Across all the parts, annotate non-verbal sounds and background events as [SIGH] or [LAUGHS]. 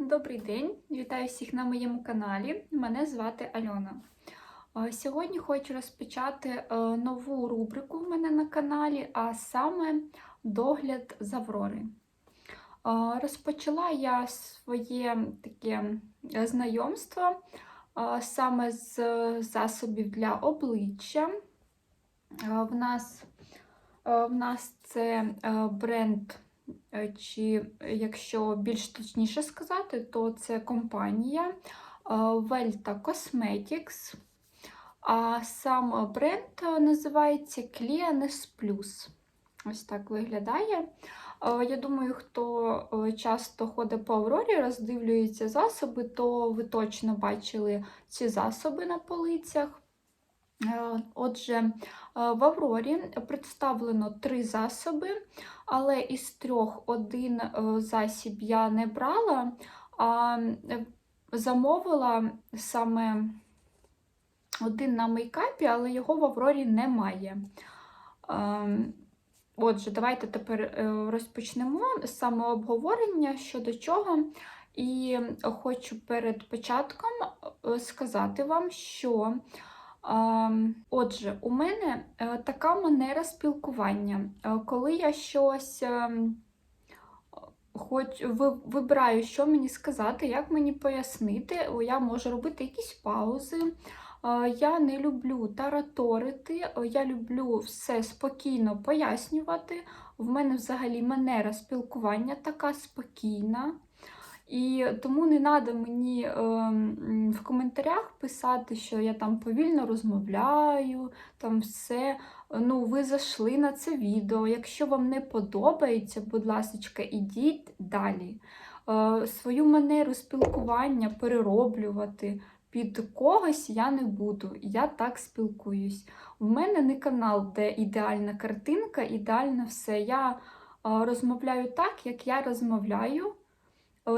Добрий день! Вітаю всіх на моєму каналі. Мене звати Альона. Сьогодні хочу розпочати е, нову рубрику в мене на каналі, а саме догляд з Аврори. Розпочала я своє таке знайомство саме з засобів для обличчя. В нас, в нас це е, бренд. Е, Чи якщо більш точніше сказати, то це компанія е, Velta Cosmetics, а сам бренд е, називається Cleanes Plus. Ось так виглядає. Е, Я думаю, хто е, часто ходить по Аврорі, роздивлюється засоби, то ви точно бачили ці засоби на полицях. Е, Отже, е, в Аврорі представлено три засоби, але із трьох один е, засіб я не брала, а замовила саме один на мейкапі, але його в Аврорі немає. Отже, давайте тепер розпочнемо з самого обговорення щодо чого. І хочу перед початком сказати вам, що Отже, у мене е, така манера спілкування. Е, Коли я щось ем, хоч вибираю, що мені сказати, як мені пояснити, я можу робити якісь паузи. Е, Я не люблю тараторити, я люблю все спокійно пояснювати. В мене взагалі манера спілкування така спокійна. І тому не треба мені е, в коментарях писати, що я там повільно розмовляю, там все. Ну, ви зайшли на це відео. Якщо вам не подобається, будь ласка, ідіть далі. Е, свою манеру спілкування перероблювати під когось я не буду. Я так спілкуюсь. В мене не канал, де ідеальна картинка, ідеально все. Я е, розмовляю так, як я розмовляю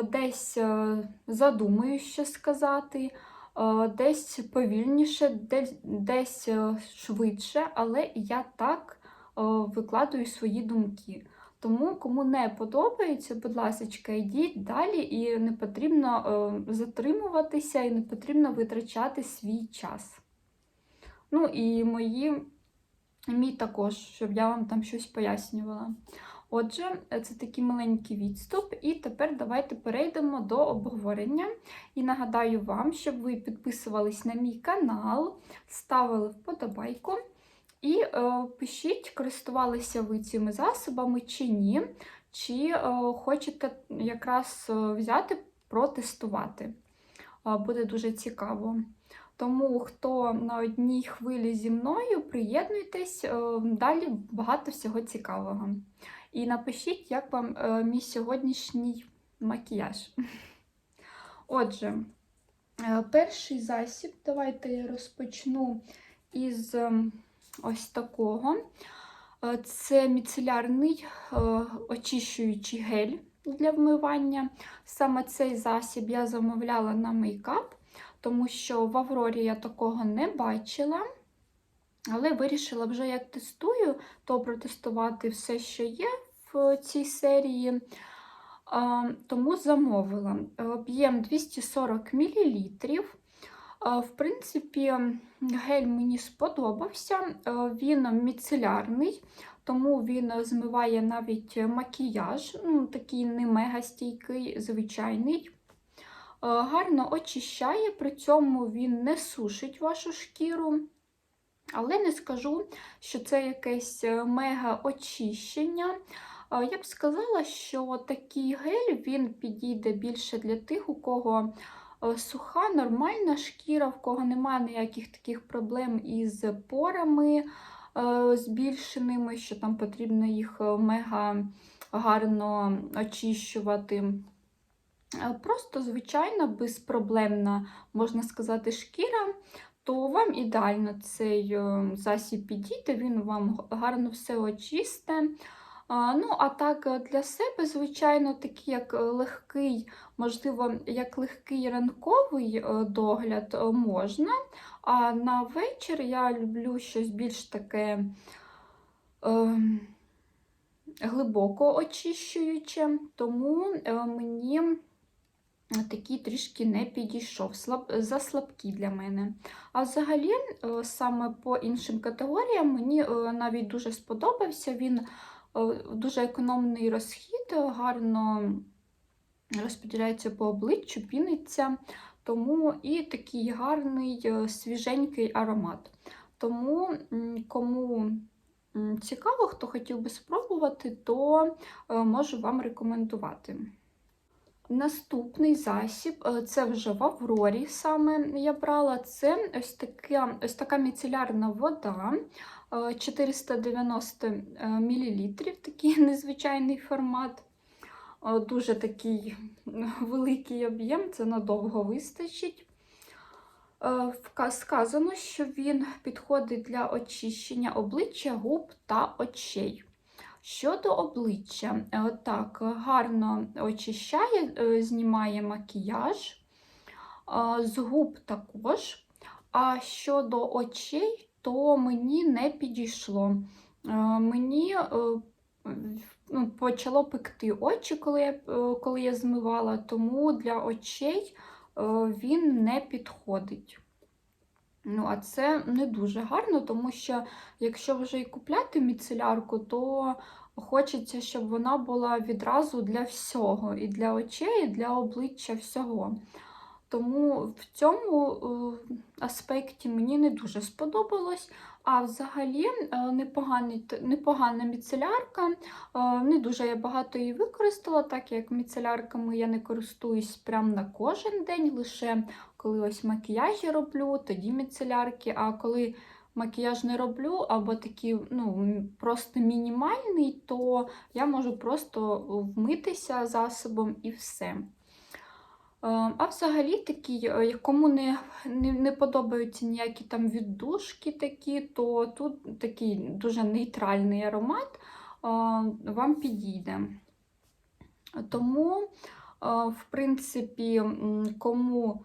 десь е, задумаю, що сказати, е, десь повільніше, десь, е, швидше, але я так е, викладую свої думки. Тому, кому не подобається, будь ласка, йдіть далі, і не потрібно е, затримуватися, і не потрібно витрачати свій час. Ну і мої, мій також, щоб я вам там щось пояснювала. Отже, це такий маленький відступ, і тепер давайте перейдемо до обговорення. І нагадаю вам, щоб ви підписувались на мій канал, ставили вподобайку і е, пишіть, користувалися ви цими засобами чи ні, чи е, хочете якраз е, взяти, протестувати. Е, буде дуже цікаво. Тому, хто на одній хвилі зі мною, приєднуйтесь, е, далі багато всього цікавого. І напишіть, як вам е, мій сьогоднішній макіяж. Отже, е, перший засіб, давайте я розпочну із е, ось такого. Е, Це міцелярний е, очищуючий гель для вмивання. Саме цей засіб я замовляла на мейкап, тому що в Аврорі я такого не бачила. Але вирішила вже, як тестую, то протестувати все, що є в цій серії. Тому замовила. Об'єм 240 мл. В принципі, гель мені сподобався. Він міцелярний, тому він змиває навіть макіяж, ну, такий не мега стійкий, звичайний. Гарно очищає, при цьому він не сушить вашу шкіру. Але не скажу, що це якесь е, мега очищення. Я б сказала, що такий гель він підійде більше для тих, у кого е, суха, нормальна шкіра, в кого немає ніяких таких проблем із порами е, збільшеними, що там потрібно їх мега гарно очищувати. Просто звичайна, безпроблемна, можна сказати, шкіра то вам ідеально цей е, засіб підійде, він вам гарно все очисте. Ну, а так е, для себе, звичайно, такий як легкий, можливо, як легкий ранковий е, догляд е, можна. А на вечір я люблю щось більш таке е, глибоко очищуюче, тому е, мені такий трішки не підійшов, слаб, заслабкий для мене. А взагалі, е, саме по іншим категоріям, мені е, навіть дуже сподобався. Він е, дуже економний розхід, гарно розподіляється по обличчю, піниться, тому і такий гарний е, свіженький аромат. Тому, кому цікаво, хто хотів би спробувати, то е, можу вам рекомендувати. Наступний засіб, е, це вже в Аврорі саме я брала. Це ось така, ось така міцелярна вода е, 490 мл, такий [LAUGHS] незвичайний формат. Е, Дуже такий великий об'єм, це надовго вистачить. Е, Сказано, що він підходить для очищення обличчя, губ та очей. Щодо обличчя, е, так, гарно очищає, е, знімає макіяж, з губ також. А щодо очей, то мені не підійшло. Е, Мені ну, почало пекти очі, коли я, коли я змивала, тому для очей він не підходить. Ну, а це не дуже гарно, тому що якщо вже і купляти міцелярку, то хочеться, щоб вона була відразу для всього, і для очей, і для обличчя всього. Тому в цьому е, аспекті мені не дуже сподобалось. А взагалі е, непоганий, непогана міцелярка. Е, Не дуже я багато її використала, так як міцелярками я не користуюсь прям на кожен день, лише коли ось макіяжі роблю, тоді міцелярки. А коли макіяж не роблю, або такий ну, просто мінімальний, то я можу просто вмитися засобом і все. Е, А взагалі такі, е, кому не, не, не подобаються ніякі там віддушки такі, то тут такий дуже нейтральний аромат е, вам підійде. Тому, в принципі, кому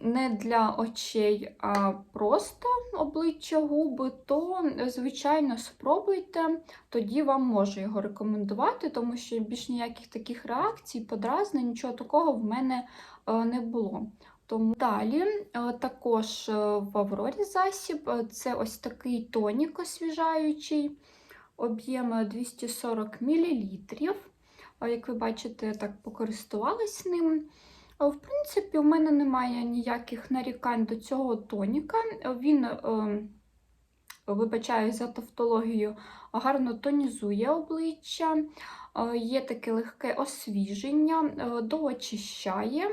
не для очей, а просто обличчя губи, то, е, звичайно, спробуйте, тоді вам можу його рекомендувати, тому що більш ніяких таких реакцій, подразнень, нічого такого в мене е, не було. Тому далі е, також е, в Аврорі засіб е, це ось такий тонік освіжаючий, об'єм 240 мл. Як ви бачите, я так покористувалась ним. В принципі, у мене немає ніяких нарікань до цього тоніка. Він, е, вибачаю за тавтологію, гарно тонізує обличчя, е, є таке легке освіження, е, доочищає.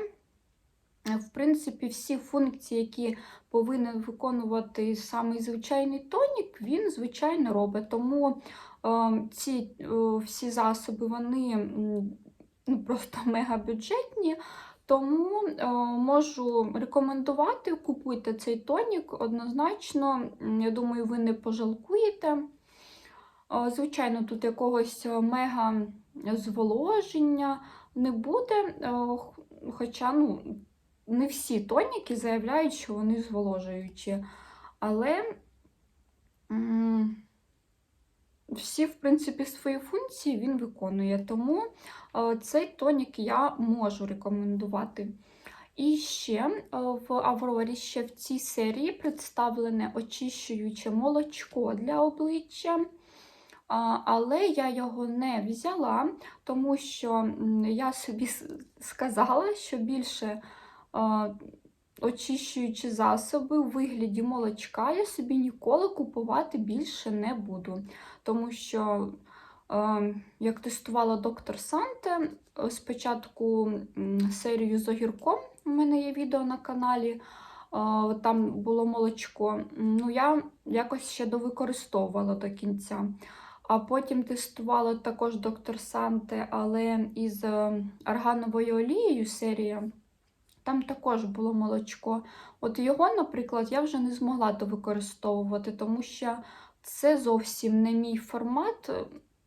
В принципі, всі функції, які повинен виконувати самий звичайний тонік, він, звичайно, робить. Тому е, ці е, всі засоби вони ну, просто [LAUGHS] мегабюджетні. Тому е, можу рекомендувати, купуйте цей тонік однозначно. Я думаю, ви не пожалкуєте. Е, Звичайно, тут якогось е, мега зволоження не буде, х- хоча ну, не всі тоніки заявляють, що вони зволожуючі. Але всі, в принципі, свої функції він виконує. Тому е, цей тонік я можу рекомендувати. І ще е, в Аврорі ще в цій серії представлене очищуюче молочко для обличчя. Але я його не взяла, тому що я собі сказала, що більше очищуючі засоби у вигляді молочка я собі ніколи купувати більше не буду. Тому що, е, як тестувала доктор Санте, е, спочатку серію з огірком, у мене є відео на каналі, е, там було молочко. Ну, я якось ще довикористовувала до кінця. А потім тестувала також доктор Санте, але із е, аргановою олією серія. Там також було молочко. От його, наприклад, я вже не змогла довикористовувати, тому що це зовсім не мій формат.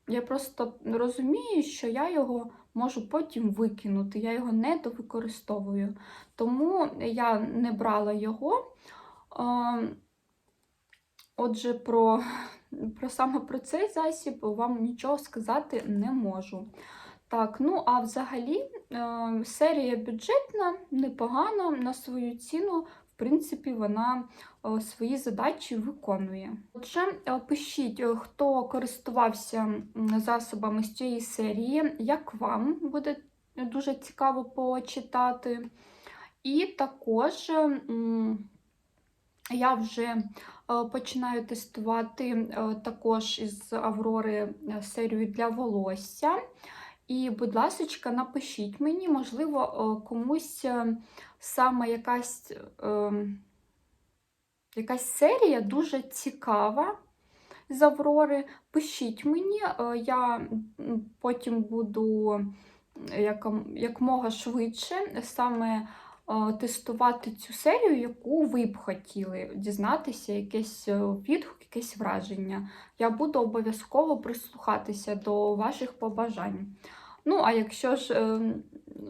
Я просто розумію, що я його можу потім викинути. Я його не довикористовую. Тому я не брала його. Отже, про, про саме про цей засіб вам нічого сказати не можу. Так, ну а взагалі е, серія бюджетна, непогана на свою ціну. Принципі, вона е, свої задачі виконує. Отже, е, пишіть, е, хто користувався засобами з цієї серії, як вам буде дуже цікаво почитати. І також я вже починаю тестувати також із Аврори серію для волосся. І, будь ласка, напишіть мені, можливо, е, комусь е, саме якась, е, якась серія дуже цікава з Аврори. Пишіть мені, я потім буду як, якмога швидше саме тестувати цю серію, яку ви б хотіли дізнатися, якийсь е, відгук, якесь враження. Я буду обов'язково прислухатися до ваших побажань. Ну, а якщо ж е,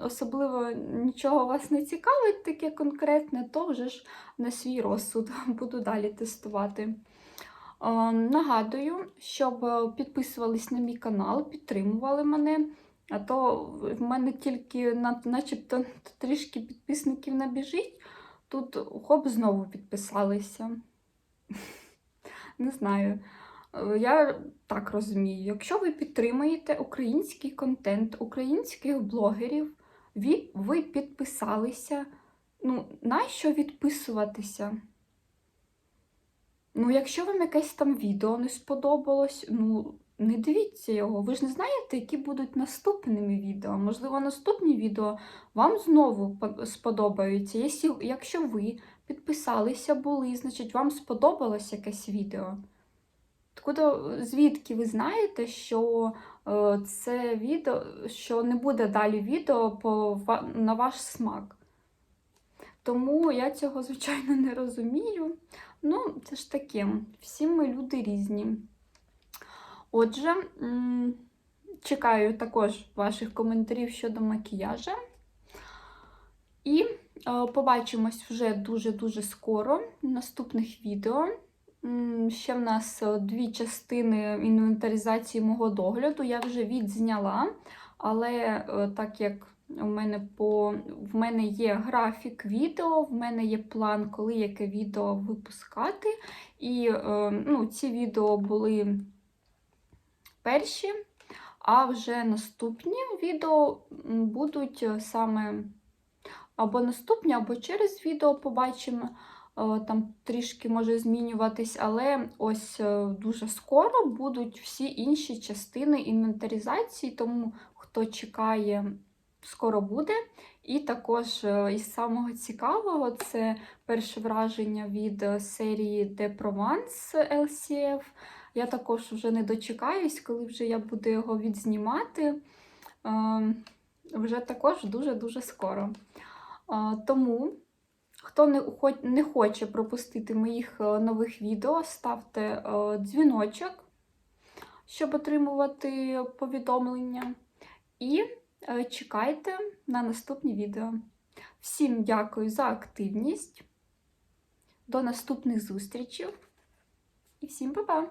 особливо нічого вас не цікавить, таке конкретне, то вже ж на свій розсуд [LAUGHS] буду далі тестувати. Е, Нагадую, щоб е, підписувались на мій канал, підтримували мене. А то в мене тільки начебто трішки підписників набіжить, тут хоп, знову підписалися. [LAUGHS] Не знаю. Е, Я так розумію, якщо ви підтримуєте український контент, українських блогерів, ви, ви підписалися. Ну, нащо відписуватися? Ну, якщо вам якесь там відео не сподобалось, ну, не дивіться його. Ви ж не знаєте, які будуть наступними відео. Можливо, наступні відео вам знову сподобаються. Якщо, якщо ви підписалися були, значить вам сподобалось якесь відео. Откуда, звідки ви знаєте, що е, це відео, що не буде далі відео по, на ваш смак? Тому я цього, [LAUGHS] звичайно, не розумію. Ну, це ж таке, всі ми люди різні. Отже, чекаю також ваших коментарів щодо макіяжа. І е, побачимось вже дуже-дуже скоро в наступних відео. Ще в нас е, дві частини інвентаризації мого догляду. Я вже відзняла, але е, так як у мене по в мене є графік відео, в мене є план, коли яке відео випускати. І е, ну, ці відео були перші, а вже наступні відео будуть саме або наступні, або через відео побачимо. Е, Там трішки може змінюватись, але ось е, дуже скоро будуть всі інші частини інвентаризації, тому хто чекає, скоро буде. І також е, із самого цікавого це перше враження від серії De Provence LCF. Я також вже не дочекаюсь, коли вже я буду його відзнімати. Е, Вже також дуже-дуже скоро. Тому, хто не, не хоче пропустити моїх е, нових відео, ставте е, дзвіночок, щоб отримувати повідомлення. І е, чекайте на наступні відео. Всім дякую за активність. До наступних зустрічей. І всім па-па!